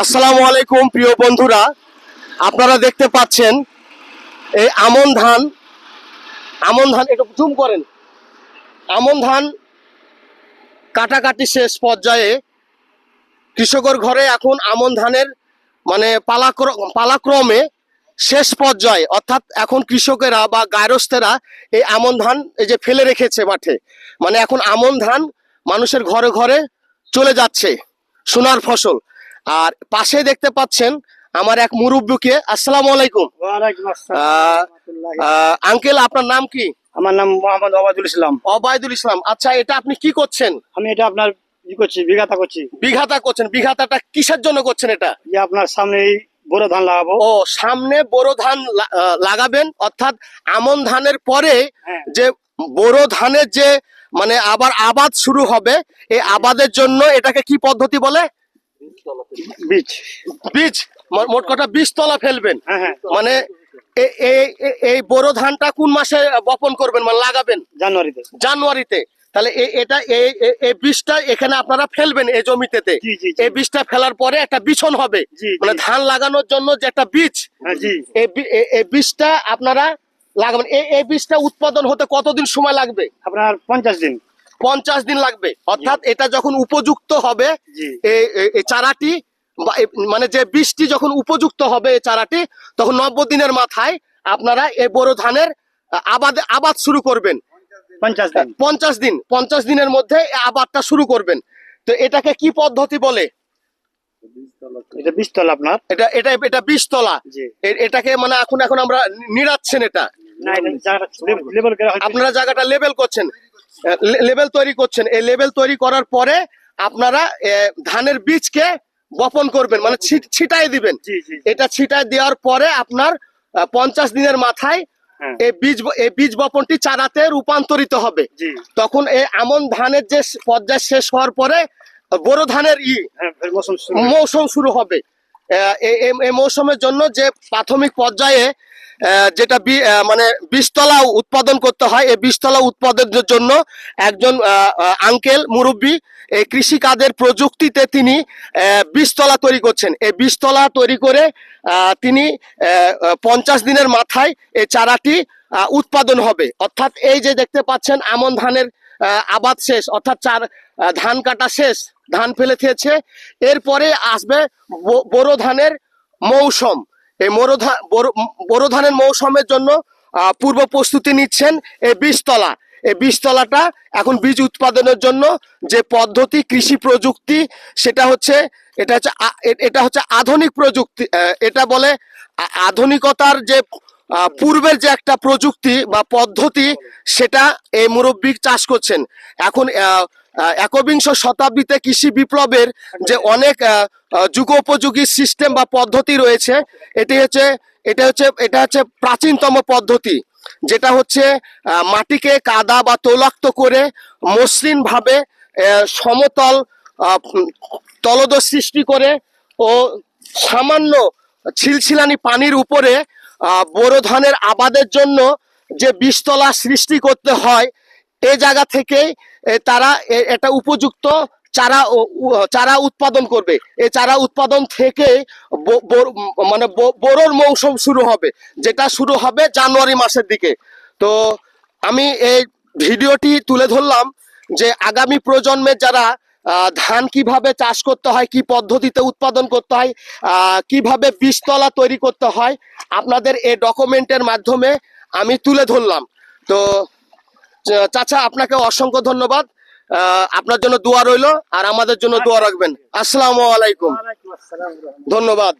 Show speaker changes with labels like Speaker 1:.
Speaker 1: আসসালামু আলাইকুম, প্রিয় বন্ধুরা। আপনারা দেখতে পাচ্ছেন এই আমন ধান। আমন ধান, একটু জুম করেন। আমন ধান কাটাকাটি শেষ পর্যায়ে কৃষকের ঘরে এখন আমন ধানের মানে পালাক্র- পালাক্রমে শেষ পর্যায়ে, অর্থাৎ এখন কৃষকেরা বা গায়রস্থেরা এই আমন ধান এই যে ফেলে রেখেছে মাঠে। মানে এখন আমন ধান মানুষের ঘরে ঘরে চলে যাচ্ছে সোনার ফসল। আর পাশে দেখতে পাচ্ছেন আমার এক মুরব্বীকে। আসসালামু আলাইকুম। আঙ্কেল আপনার নাম কি?
Speaker 2: আমার নাম মোহাম্মদ ওবায়দুল ইসলাম।
Speaker 1: অবায়দুল ইসলাম। আচ্ছা এটা আপনি কি করছেন?
Speaker 2: আমি এটা আপনার করছি বিঘাতা করছি।
Speaker 1: বিঘাতা করছেন। বিঘাতাটা কিসের জন্য করছেন এটা?
Speaker 2: যে আপনার সামনে বড় ধান লাগাবো।
Speaker 1: ও সামনে বোরো ধান লাগাবেন। অর্থাৎ আমন ধানের পরে
Speaker 2: হ্যাঁ।
Speaker 1: যে বোরো ধানের যে মানে আবার আবাদ শুরু হবে এই আবাদের জন্য এটাকে কি পদ্ধতি বলে?
Speaker 2: বীজ।
Speaker 1: বীজ? মোট কথা বীজ তলা ফেলবেন।
Speaker 2: হ্যাঁ হ্যাঁ।
Speaker 1: মানে এই বোরো ধানটা কোন মাসে বপন করবেন? মানে লাগাবেন?
Speaker 2: জানুয়ারিতে।
Speaker 1: জানুয়ারিতে। তাহলে এটা এই এই বীজটা এখানে আপনারা ফেলবেন এই জমিতেতে।
Speaker 2: জি জি জি।
Speaker 1: এই বীজটা ফেলার পরে একটা বিছন হবে। মানে ধান লাগানোর জন্য যে একটা বীজ
Speaker 2: হ্যাঁ
Speaker 1: এই বীজটা আপনারা লাগাবেন। এই এই বীজটা উৎপাদন হতে কতদিন সময় লাগবে?
Speaker 2: আপনার পঞ্চাশ দিন।
Speaker 1: পঞ্চাশ দিন লাগবে। অর্থাৎ এটা যখন উপযুক্ত হবে চারাটি মানে যে বীজটি যখন উপযুক্ত হবে এই চারাটি তখন নব্বই দিনের মাথায় আপনারা এই বড় ধানের আবাদ আবাদ শুরু করবেন।
Speaker 2: পঞ্চাশ দিন।
Speaker 1: পঞ্চাশ দিনের মধ্যে আবাদটা শুরু করবেন। তো এটাকে কি পদ্ধতি বলে?
Speaker 2: এটা বীজতল আপনার?
Speaker 1: এটা এটা এটা বীজতলা। এটাকে মানে এখন এখন আমরা নিড়াচ্ছেন এটা। আপনারা জায়গাটা লেবেল করছেন। লেবেল তৈরি করছেন। এই লেবেল তৈরি করার পরে আপনারা ধানের বীজকে বপন করবেন মানে ছিট- ছিটায় দিবেন। এটা ছিটায় দেওয়ার পরে আপনার পঞ্চাশ দিনের মাথায়
Speaker 2: হ্যাঁ।
Speaker 1: এই বীজ এই বীজ বপনটি চারাতে রূপান্তরিত হবে। তখন এই আমন ধানের যে পর্যায় শেষ হওয়ার পরে বড় ধানের ই
Speaker 2: হ্যাঁ মৌসুম শুরু
Speaker 1: হবে। এই- মৌসুমের জন্য যে প্রাথমিক পর্যায়ে যেটা মানে বীজতলা উৎপাদন করতে হয়, এই বীজতলা উৎপাদনের জন্য একজন আঙ্কেল, মুরব্বী এই কৃষি কাজের প্রযুক্তিতে তিনি বীজতলা তৈরি করছেন। এই বীজতলা তৈরি করে তিনি পঞ্চাশ দিনের মাথায় এই চারাটি উৎপাদন হবে। অর্থাৎ এই যে দেখতে পাচ্ছেন আমন ধানের আবাদ শেষ, অর্থাৎ চার ধান কাটা শেষ, ধান ফেলে থেয়েছে এরপরে আসবে বোরো ধানের মৌসুম। এই বোরো- ধানের মৌসুমের জন্য পূর্ব প্রস্তুতি নিচ্ছেন এই বীজতলা। এই বীজতলাটা এখন বীজ উৎপাদনের জন্য যে পদ্ধতি, কৃষি প্রযুক্তি, সেটা হচ্ছে, এটা হচ্ছে এটা হচ্ছে আধুনিক প্রযুক্তি এটা বলে আধুনিকতার যে পূর্বের যে একটা প্রযুক্তি বা পদ্ধতি, সেটা এই মুরব্বী চাষ করছেন। এখন একবিংশ শতাব্দীতে কৃষি বিপ্লবের যে অনেক যুগোপযোগী সিস্টেম বা পদ্ধতি রয়েছে, এটি হচ্ছে, এটা হচ্ছে এটা হচ্ছে প্রাচীনতম পদ্ধতি, যেটা হচ্ছে মাটিকে কাদা বা তৈলাক্ত করে মসৃণ ভাবে সমতল তলদ সৃষ্টি করে ও সামান্য ছিলছিলানি পানির উপরে বোরো ধানের আবাদের জন্য যে বীজতলা সৃষ্টি করতে হয়, এ জায়গা থেকে তারা এটা উপযুক্ত চারা চারা উৎপাদন করবে। এই চারা উৎপাদন থেকে মানে বোরোর মৌসুম শুরু হবে, যেটা শুরু হবে জানুয়ারি মাসের দিকে। তো আমি এই ভিডিওটি তুলে ধরলাম যে আগামী প্রজন্মের যারা ধান কীভাবে চাষ করতে হয় কি পদ্ধতিতে উৎপাদন করতে হয় কীভাবে বীজতলা তৈরি করতে হয় আপনাদের এই ডকুমেন্টের মাধ্যমে আমি তুলে ধরলাম। তো চাচা আপনাকে অসংখ্য ধন্যবাদ। আহ, আপনার জন্য দোয়া রইল আর আমাদের জন্য দোয়া রাখবেন। আসসালামু আলাইকুম। ধন্যবাদ।